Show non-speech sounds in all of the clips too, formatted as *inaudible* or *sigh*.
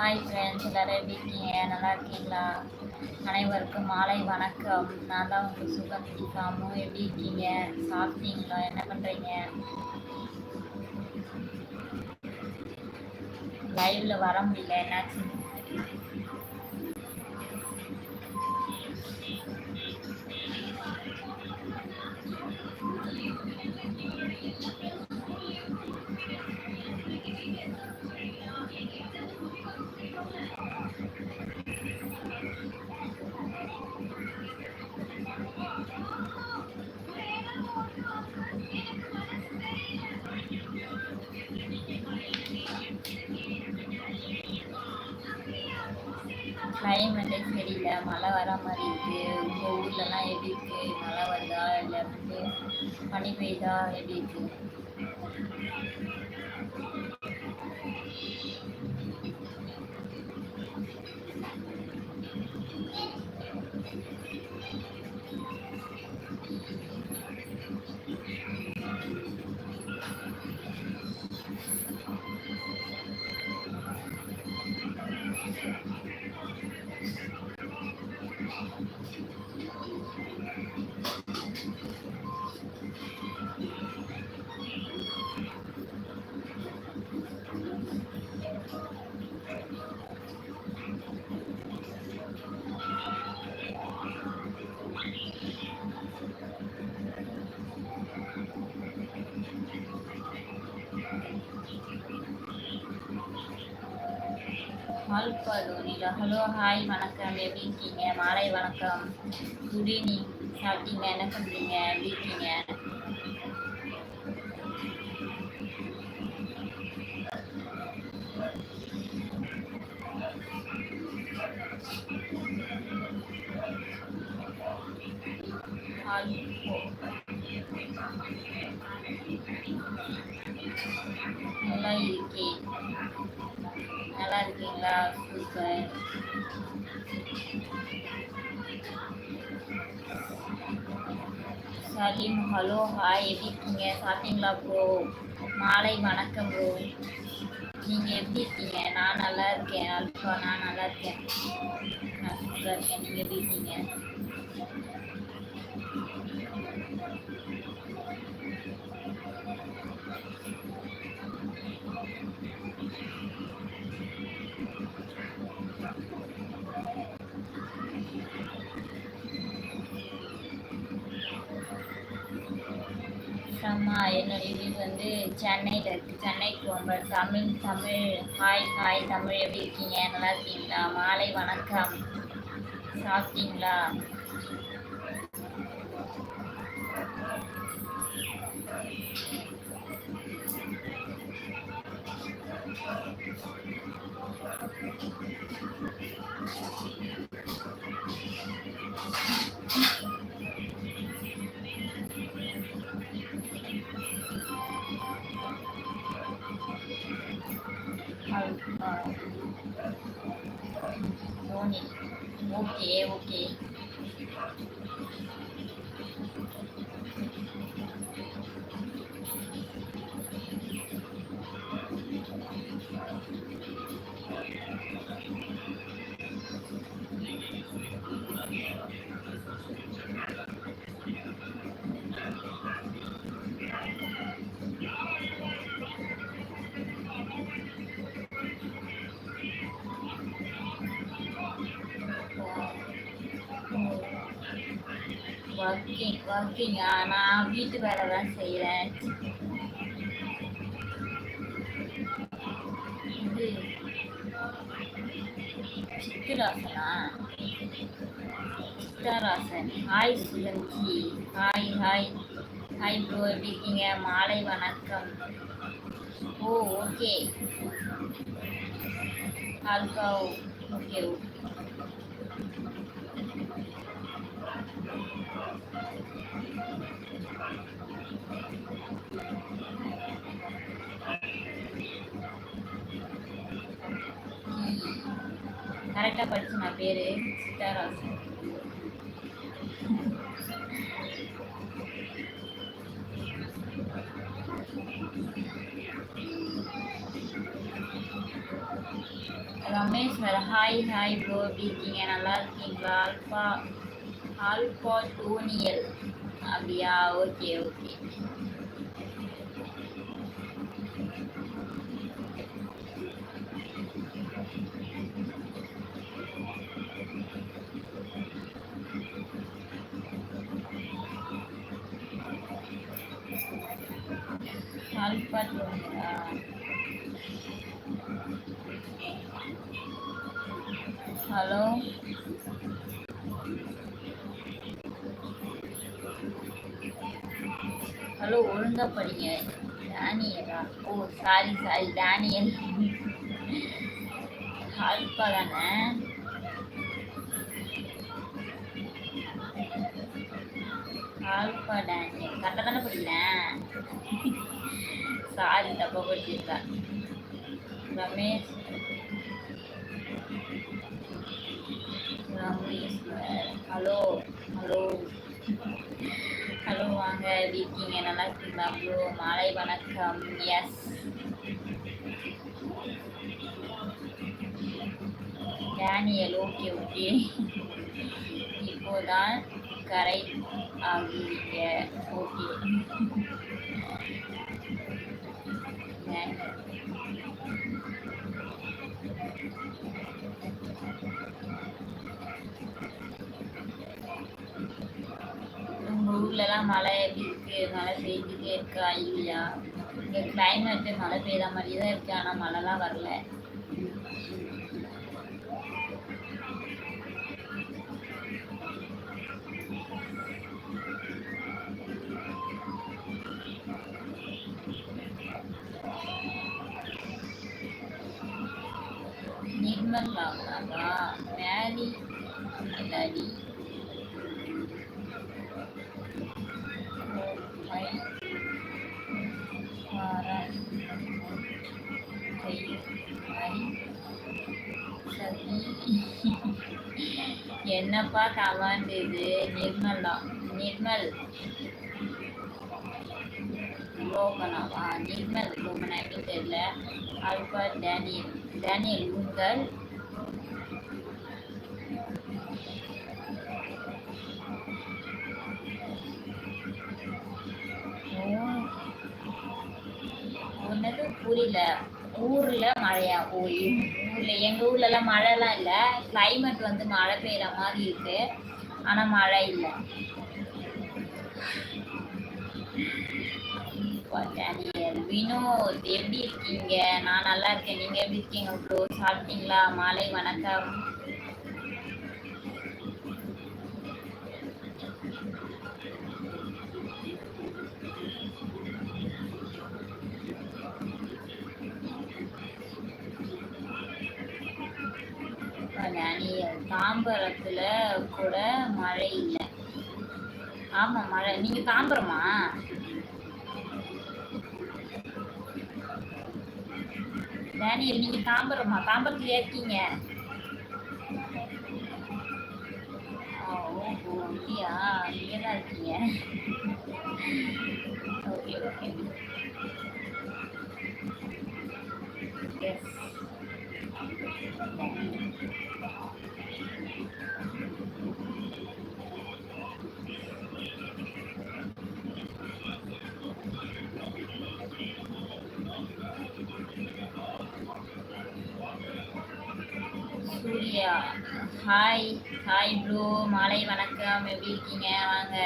Hi friends எல்லோரும் எப்படி இருக்கீங்க? நல்லா இருக்கீங்களா? அனைவருக்கும் மாலை வணக்கம். நான் தான் உங்கள் சுகந்தி சாமு எப்படி இருக்கீங்க? சாப்பிட்டீங்களா? என்ன பண்ணுறீங்க லைவில் வர முடியல. என்னாச்சு? கிளைமேட்டே சரியில்லை மழை வர மாதிரி இருக்குது உங்கள் ஊர்லலாம் எப்படி இருக்குது மழை வருதா இல்லை வந்து பனி பெய்யுதா எப்படி இருக்குது ஆல்பா ஹலோ ஹாய் வணக்கம். எப்படி இருக்கீங்க? மாலை வணக்கம். குட் ஈவினிங் சாப்பிட்டீங்க? என்ன பண்ணுறீங்க எப்படி இருக்கீங்க? Salim hello hi. எப்படி இருக்கீங்க? சாப்பிட்டீங்களா ப்ரோ மாலை வணக்கம் ப்ரோ நீங்கள் எப்படி இருக்கீங்க? நான் நல்லா இருக்கேன். அல்பா நான் நல்லா இருக்கேன். நான் சூப்பராக இருக்கேன். நீங்கள் எப்படி இருக்கீங்க? அம்மா என்னுடைய வீடு வந்து சென்னையில் இருக்குது சென்னைக்கு ரொம்ப தமிழ் தமிழ் ஹாய் ஹாய் தமிழ் எப்படி இருக்கீங்க? நல்லா இருக்கீங்களா? மாலை வணக்கம். சாப்பிட்டீங்களா? ஒர்க்கிங் ஒர்க்கிங்கா நான் வீட்டு வேலை தான் செய்கிறேன் இது சித்திராசனா? Chitharasan. Hi Suganthi hi hi hi bro எப்படி இருக்கீங்க? மாலை வணக்கம். ஓ ஓகே ஆல்காவ் ஓகே ஓகே கரெக்டாக படிச்சு நான் பேர் Chitharasan Rameshwar hi hi bro எப்படி இருக்கீங்க நல்லா இருக்கீங்களா ஆல்பா ஆல்பா டோனியல் அப்படியா ஓகே ஓகே ஹலோ ஒழுங்கா படிங்க டேனியலா. ஓ சாரி சாரி டேனியல். ஹால்பா தானே ஹால்பா டேனியல் கரெக்டாக தானே படிக்கிறேன் சாரி தப்பாக படிச்சிருக்கேன் Ramesh. Ramesh hello hello. Hello வாங்க எப்படி இருக்கீங்க நல்லா இருக்கீங்களா? ப்ரோ மாலை வணக்கம். எஸ் டேனியல் ஓகே ஓகே இப்போதான் கரை ஆகிறீங்க ஓகே *laughs* ஊர்லலாம் மழை எப்படி இருக்கு? மழை பெய்ஞ்சுட்டே இருக்கா? இல்லையா இங்கே கிளைமேட்டு மழை பெய்த மாதிரி தான் இருக்கு. ஆனால் மழைலாம் வரல. என்னப்பா கமாண்ட் இது நிர்மலா நிர்மல். லோகனாவா? நிர்மல் லோகனா எப்படி தெரியல. Alpha Daniel. டேனியல் உங்கள்? ஓ. புரியல. ஊர்ல மழையா? ஓ இல்லை ஊர்ல எங்க ஊர்ல எல்லாம் மழைலாம் இல்ல. கிளைமேட் வந்து மழை பெய்யற மாதிரி இருக்கு. ஆனா மழை இல்ல. வினோத் எப்படி இருக்கீங்க? நான் நல்லா இருக்கேன். நீங்க எப்படி இருக்கீங்க? ப்ரோ சாப்பிட்டீங்களா? மாலை வணக்கம். தாம்பரத்துல கூட மழை இல்லை. ஆமா மழை. நீங்க தாம்பரமா? டேனியல் நீங்க தாம்பரமா? தாம்பரத்துல இருக்கீங்க? ஓஹோ அப்படியா? நீங்க தான் இருக்கீங்க. Okay okay. Surya hi hi bro மாலை வணக்கம். எப்படி இருக்கீங்க? வாங்க.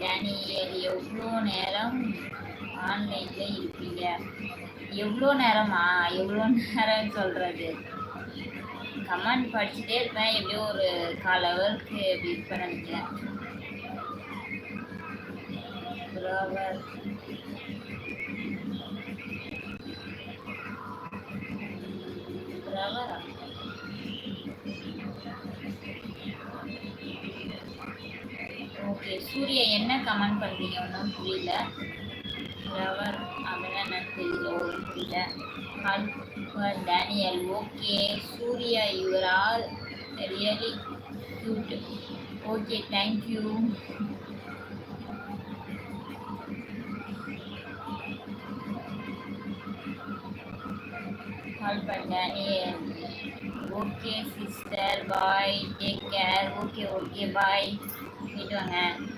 டேனியல் எவ்வளோ நேரம் ஆன்லைனில் இருப்பீங்க எவ்வளோ நேரமா? எவ்வளோ நேரம் சொல்கிறது கமெண்ட் படிச்சுட்டே இருப்பேன். எப்படியோ ஒரு கால் ஹவருக்கு இப்படி இருப்பேன் நினைக்கிறேன். புறாவர் ஓகே சூரிய என்ன கமெண்ட் பண்ணுறீங்க ஒன்றும் புரியல. ரவர் அப்படின்னா எனக்கு தெரியல ஒன்றும் புரியல. ஹல்பர் Daniel okay Surya you're all really cute. Okay, thank you. Call பண்ணேன் okay sister bye take care okay okay bye போயிட்டு வாங்க சார்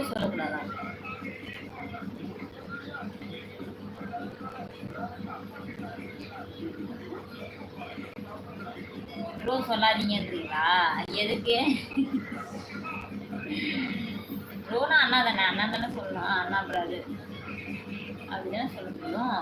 ப்ரோ சொல்லக்கூடாதா? ப்ரோ சொல்லாதீங்கன்றீங்களா? எதுக்கு? ப்ரோனா அண்ணா தானே அண்ணா தானே சொல்லணும். அண்ணா பிரதர் அப்படிதான் சொல்ல முடியும்.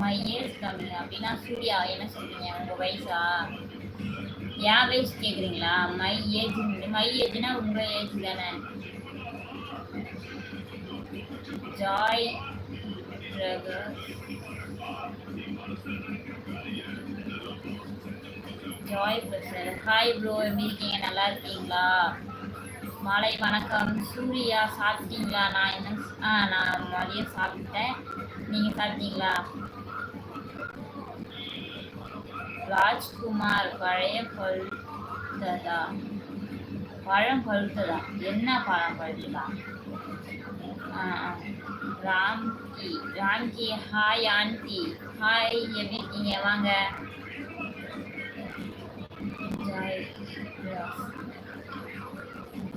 மை ஏஜ் கம்மி அப்படின்னா சூர்யா என்ன சொல்றீங்க? உங்க வயசா என் வயசு கேட்குறீங்களா மை ஏஜ் மை ஏஜ்னா உங்க ஏஜ் தானே? ஜாய் பிரகாஷ். ஜாய் பிரசர் ஹாய் ப்ரோ எப்படி இருக்கீங்க? நல்லா இருக்கீங்களா? மாலை வணக்கம். சூர்யா சாப்பிட்டீங்களா? நான் என்ன ஆ நான் மதியம் சாப்பிட்டேன். நீங்கள் சாப்பிட்டீங்களா? ராஜ்குமார் பழைய பழுத்ததா? பழம் பழுத்ததா? என்ன பழம் பழுத்ததா? Ramki Ramki hi aunty hi எப்படி இருக்கீங்க? வாங்க.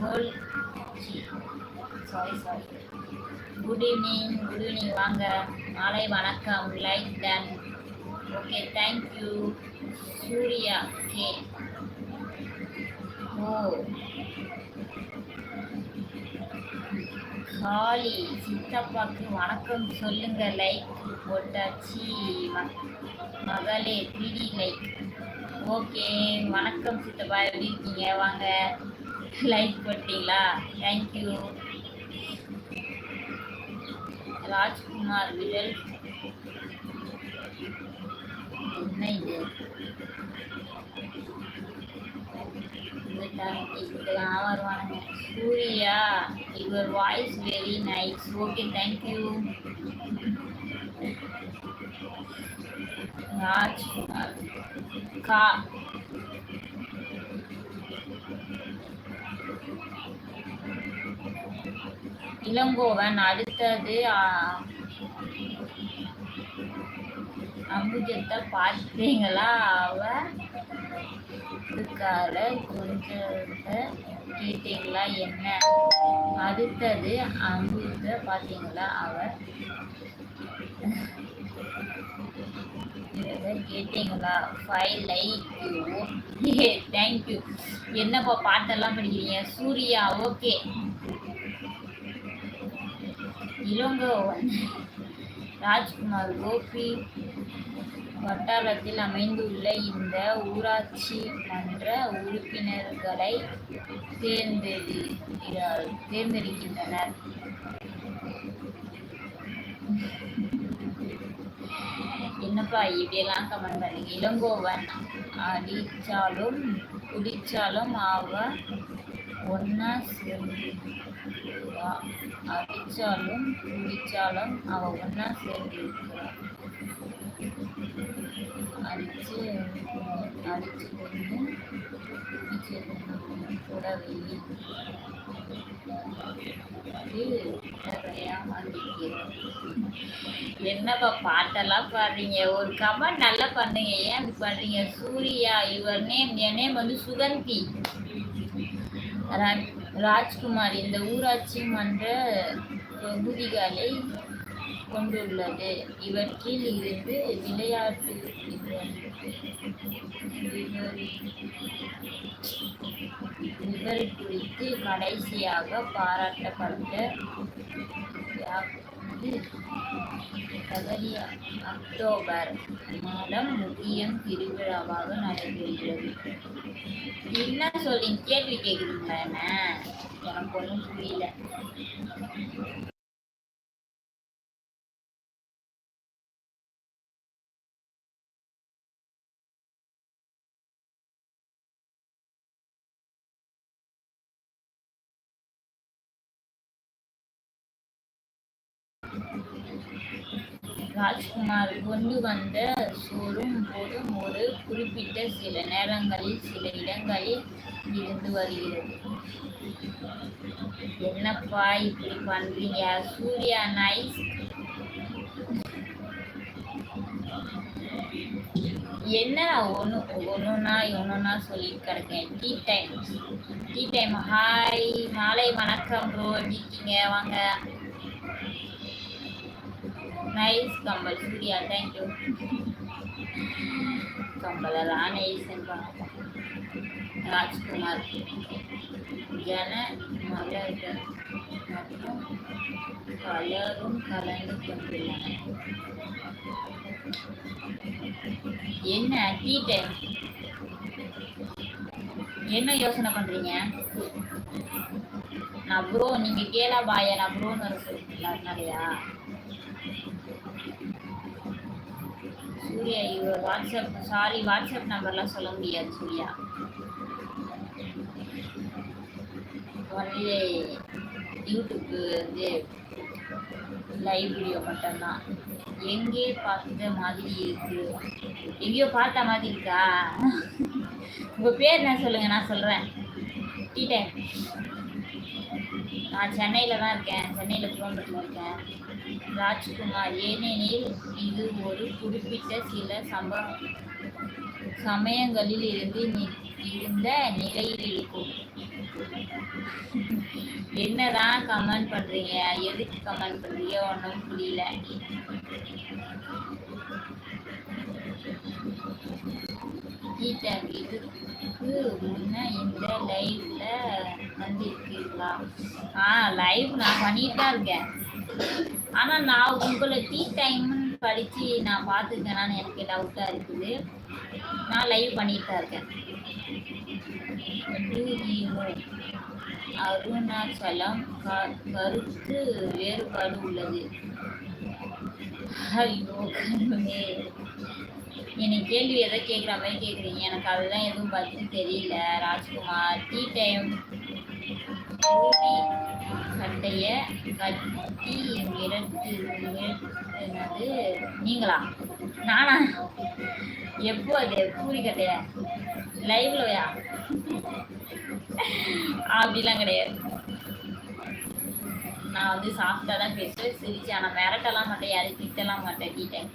Whole sorry sorry good evening good evening வாங்க மாலை வணக்கம். Like done okay thank you Surya K ஓ காளி சித்தப்பாக்கு வணக்கம் சொல்லுங்க. லைக் போட்டாச்சு. ம- மகளே த்ரீடி லைக் ஓகே வணக்கம் சித்தப்பா. எப்படி இருக்கீங்க? வாங்க. லைக் போட்டீங்களா தேங்க்யூ ராஜ்குமார் விரல். என்ன இது? வருவானுங்க Surya your voice very nice okay thank you Rajkumar. கா இளங்கோவன் அடுத்தது அம்புஜத்தை பார்த்தீங்களா அவ இதுக்கால கொஞ்சத்தை கேட்டீங்களா? என்ன? அடுத்தது அம்புஜத்தை பார்த்தீங்களா அவ கேட்டீங்களா? Five like you. தேங்க்யூ என்னப்பா பாட்டெல்லாம் படிக்கிறீங்க? சூர்யா ஓகே. இளங்கோவன். ராஜ்குமார் கோபி வட்டாரத்தில் அமைந்துள்ள இந்த ஊராட்சி மன்ற உறுப்பினர்களை தேர்ந்தெடுக்கிறார் தேர்ந்தெடுக்கின்றனர். என்னப்பா இப்படியெல்லாம் கமெண்ட் பண்ணுங்க? இளங்கோவன் அடிச்சாலும் குடித்தாலும் அவ ஒன்னா சேர்ந்து அடிச்சாலும் குடிச்சாலும் அவ ஒன்னா சேர்ந்து இருக்கிறாள் அடிச்சு அடிச்சு கொண்டு என்னப்பா பாட்டெல்லாம் பாடுறீங்க? ஒரு கமெண்ட் நல்லா பண்ணுங்க. ஏன் அப்படி பண்றீங்க சூர்யா இவர் நேம் என் நேம் வந்து சுகந்தி. ராஜ்குமார் இந்த ஊராட்சி மன்ற தொகுதிகளை கொண்டுள்ளது. இவற்றில் இருந்து விளையாட்டு இவர் குறித்து கடைசியாக பாராட்டப்பட்ட அக்டோபர் மாதம் முக்கியம் திருவிழாவாக நடைபெறுகிறது. என்ன சொல்லி கேள்வி கேட்குறீங்களா என்ன? எனக்கு ஒன்றும் புரியல. ராஜ்குமார் கொண்டு வந்த சோறும் போதும் ஒரு குறிப்பிட்ட சில நேரங்களில் சில இடங்களில் இருந்து வருகிறது. என்னப்பா இப்படி பண்றீங்க? சூர்யா நைஸ். என்ன ஒன்று ஒன்றுனா ஒன்றுனா சொல்லி கிடக்கேன். Tea time tea time. Hi மாலை வணக்கம் ப்ரோ இருக்கீங்க? வாங்க. நைஸ் கம்பல் சூர்யா தேங்க்யூ கம்பலெல்லாம் நைஸ் ராஜ்குமார் ஜன மலர்கள் மற்றும் கலரும் கலந்து கொண்டுள்ளனர். என்ன டீ டைம் என்ன யோசனை பண்றீங்க? நான் ப்ரோ நீங்க கேளா பாயா நான் ப்ரோன்னு வர சொல்லிட்டீங்களா சூர்யா இவர் வாட்ஸ்அப் சாரி வாட்ஸ்அப் நம்பர்லாம் சொல்ல முடியாது சூர்யா ஒன்லி யூடியூப்பு வந்து லைவ் வீடியோ மட்டும்தான். எங்கே பார்த்த மாதிரி இருக்கு? எங்கேயோ பார்த்த மாதிரி இருக்கா? உங்கள் பேர் என்ன சொல்லுங்கள் நான் சொல்கிறேன் டீ டைம். நான் சென்னையில் தான் இருக்கேன். சென்னையில் ஃபோன் இருக்கேன். ராஜ்குமார் ஏனெனில் இது ஒரு குறிப்பிட்ட சில சம்ப சமயங்களில் இருந்து இருந்த நிலையில் இருக்கும். என்னதான் கமெண்ட் பண்றீங்க? எதுக்கு கமெண்ட் பண்றீங்க? ஒன்றும் புரியல. இதுக்கு முன்ன இந்த லைவ்ல வந்திருக்கீங்களா? ஆ லைவ் நான் பண்ணிட்டு தான் இருக்கேன். ஆனால் நான் உங்களை டீ டைம்னு படித்து நான் பார்த்துருக்கேனான்னு எனக்கு டவுட்டாக இருக்குது. நான் லைவ் பண்ணிட்டு தான் இருக்கேன். அருணாச்சலம் கருத்து வேறுபாடு உள்ளது? ஐயோ கண்ணுமே. என்னை கேள்வி எதை கேட்குற மாதிரி கேட்குறீங்க? எனக்கு அதெல்லாம் எதுவும் பதில் தெரியல. ராஜ்குமார் டீ டைம் சட்டைய கட்டி மிரட்டு நீங்களா? நானா? எப்போ அது பூரி கட்டைய? லைவ்லயா அப்படிலாம் கிடையாது. நான் வந்து சாஃப்டாக தான் பேசுவேன் சிரிச்சு ஆனால் மிரட்டலாம் மாட்டேன் யாரையும் திட்டலாம் மாட்டேன் டீட்டெயில்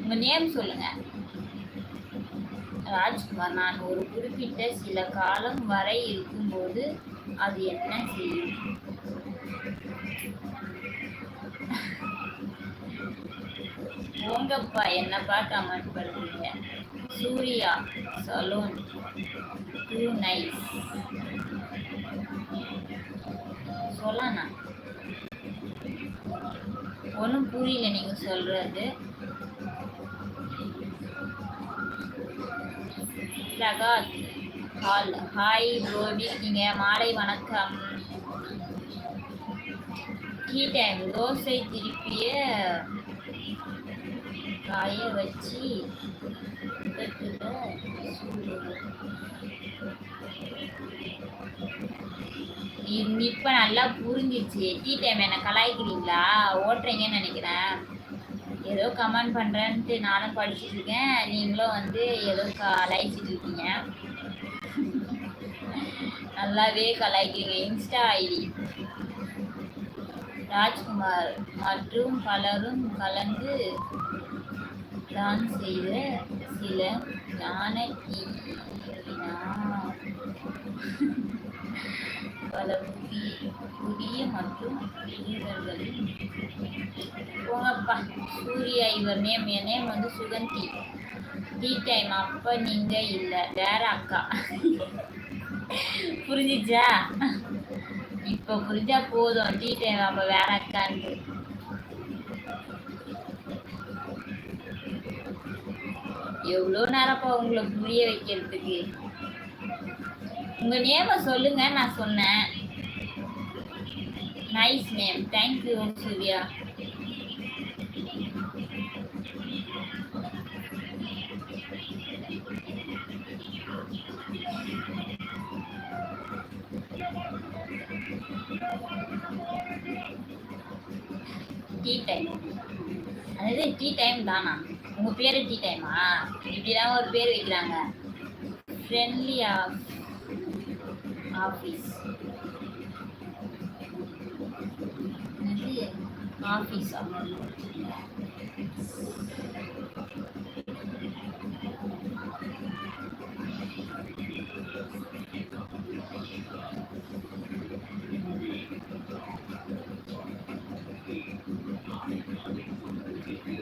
உங்கள் நேம் சொல்லுங்கள் ராஜ்குமார் நான் ஒரு குறிப்பிட்ட சில காலம் வரை இருக்கும்போது அது என்ன செய்யும்? ஓங்கப்பா என்னப்பா கமெண்ட் பண்ணுறீங்க சூர்யா சலூன். டூ நைஸ் சொல்லண்ணா. ஒன்றும் புரியல நீங்கள் சொல்கிறது பிரகாத் ஹால் ஹாய் ப்ரோ இருக்கீங்க? மாலை வணக்கம். டீ டைம் தோசை திருப்பிய காய வச்சு இப்ப நல்லா புரிஞ்சிச்சு டீ டைம் என்ன கலாய்க்கிறீங்களா? ஓட்டுறீங்கன்னு நினைக்கிறேன். ஏதோ கமெண்ட் பண்றேன்ட்டு நானும் படிச்சுட்டு இருக்கேன். நீங்களும் வந்து ஏதோ கலாய்ச்சிட்டு இருக்கீங்க. நல்லாவே கலாய்க்கிறீங்க. Insta ID Rajkumar. மற்றும் பலரும் கலந்து தான் செய்த சில ஞான பல புதிய மற்றும் வீரர்களின் போங்கப்பா சூர்யா இவர் நேம் என் நேம் வந்து சுகந்தி டீ. டைம் அப்போ நீங்கள் இல்லை. வேற அக்கா. புரிஞ்சிச்சா? இப்போ புரிஞ்சா போதும். டீ டைம் அப்போ வேற அக்கான்னு. எவ்வளோ நேரப்பா உங்களை புரிய வைக்கிறதுக்கு? உங்கள் நேம சொல்லுங்க நான் சொன்னேன். Nice name thank you Surya. Tea time அதாவது டீ டைம் தானா? உங்கள் பேர் டீ டைமா? இப்படிலாம் ஒரு பேர் வைக்கிறாங்க. ஃப்ரெண்ட்லி ஆஃபீஸ் ஆஃபீஸா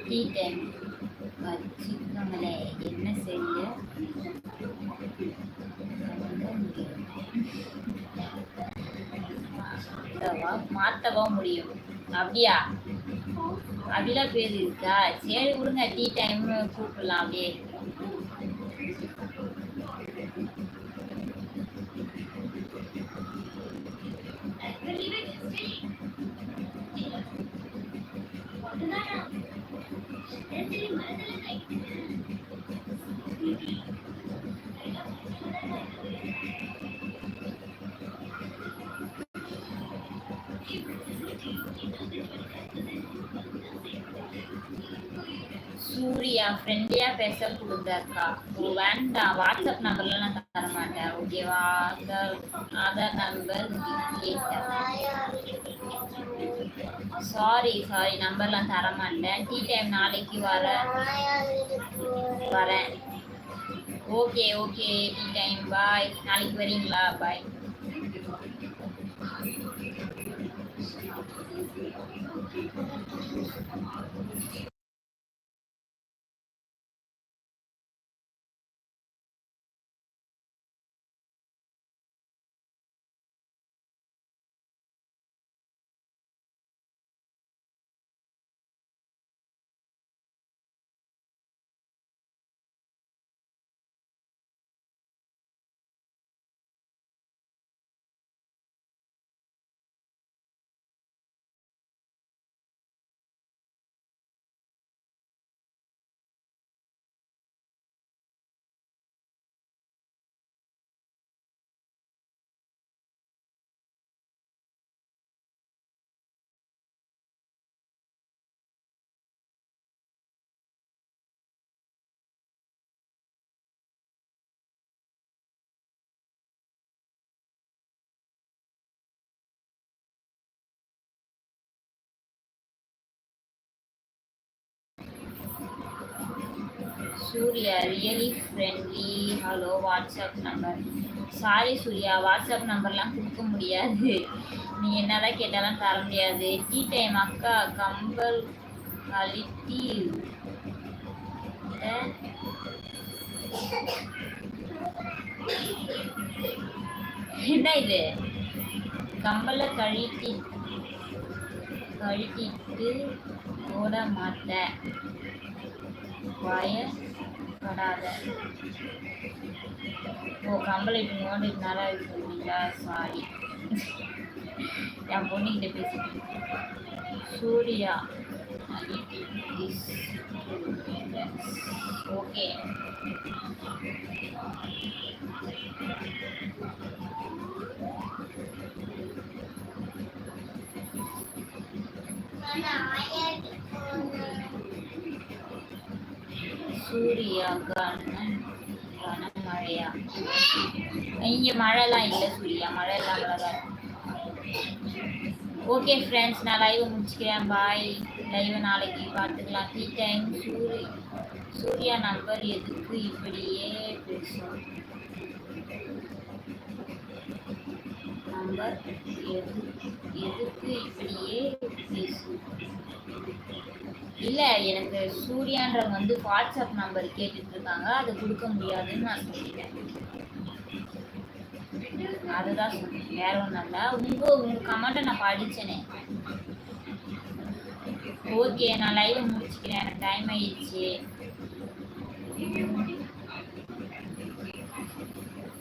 டீ டைம். வச்சுக்கோங்களே என்ன செய்ய மாற்றவா முடியும். அப்படியா? அப்படிலாம் பேர் இருக்கா? சரி விடுங்க டீ டைம் கூப்பிடலாம் அப்படியே. சூர்யா ஃப்ரெண்ட்லியா பேச கொடுத்தாக்கா ஓ வேண்டாம். வாட்ஸ்அப் நம்பர்லாம் நான் தர மாட்டேன் ஓகேவா? Aadhaar Aadhaar number sorry sorry நம்பர்லாம் தர மாட்டேன் டீ டைம் நாளைக்கு வர வரேன். Okay okay tea time bye நாளைக்கு வரீங்களா? Bye Surya really friendly hello WhatsApp number sorry Surya WhatsApp நம்பர்லாம் கொடுக்க முடியாது. நீ என்னதான் கேட்டாலும் தர முடியாது. டீ டைம் அக்கா கம்பல் கழித்தி என்ன இது? கம்பலை கழிட்டி கழட்டிட்டு ஓட மாட்டேன். பயப்படாத ஓ கம்பளை இப்படி நோண்டிட்டு நல்லா சொல்றீங்களா? சாரி என் பொண்ணுக்கிட்ட பேசிட்டு சூர்யா. ஓகே சூர்யா கண்ணன் கனமழையா இங்கே மழைலாம் இல்லை சூர்யா. மழை இல்லாமல் தான் ஓகே ஃப்ரெண்ட்ஸ் நான் லைவ் முடிச்சுக்கிறேன். பாய் லைவ் நாளைக்கு பார்த்துக்கலாம். டீ டைம் சூரிய சூர்யா நம்பர் எதுக்கு இப்படியே பேசும்? நம்பர் எது எதுக்கு இப்படியே பேசும்? இல்லை எனக்கு சூர்யான்றவங்க வந்து வாட்ஸ்அப் நம்பர் கேட்டுட்டு இருக்காங்க அது கொடுக்க முடியாதுன்னு நான் சொல்லிட்டேன். அதுதான் சொன்னேன். வேற ஒன்றும் இல்லை. உங்க உங்க கமெண்ட்டை நான் படிச்சேனே. ஓகே நான் லைவை முடிச்சுக்கிறேன். எனக்கு டைம் ஆயிடுச்சு.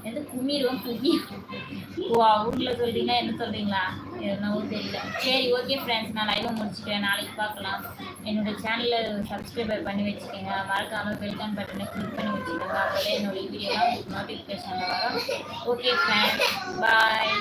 எது குமிரும்? குமி ஓ அவங்கள சொல்றீங்களா? என்ன சொல்றீங்களா? என்னவோ தெரியல. சரி ஓகே ஃப்ரெண்ட்ஸ் நான் லைவை முடிச்சுக்கிறேன் நாளைக்கு பார்க்கலாம். என்னோட சேனலில் சப்ஸ்கிரைபர் பண்ணி வச்சுக்கோங்க. மறக்காமல் பெல்கான் பட்டனை கிளிக் பண்ணி வச்சுக்கோங்க. அப்போதான் என்னோட வீடியோலாம் உங்களுக்கு நோட்டிஃபிகேஷனில் வரும். Okay friends bye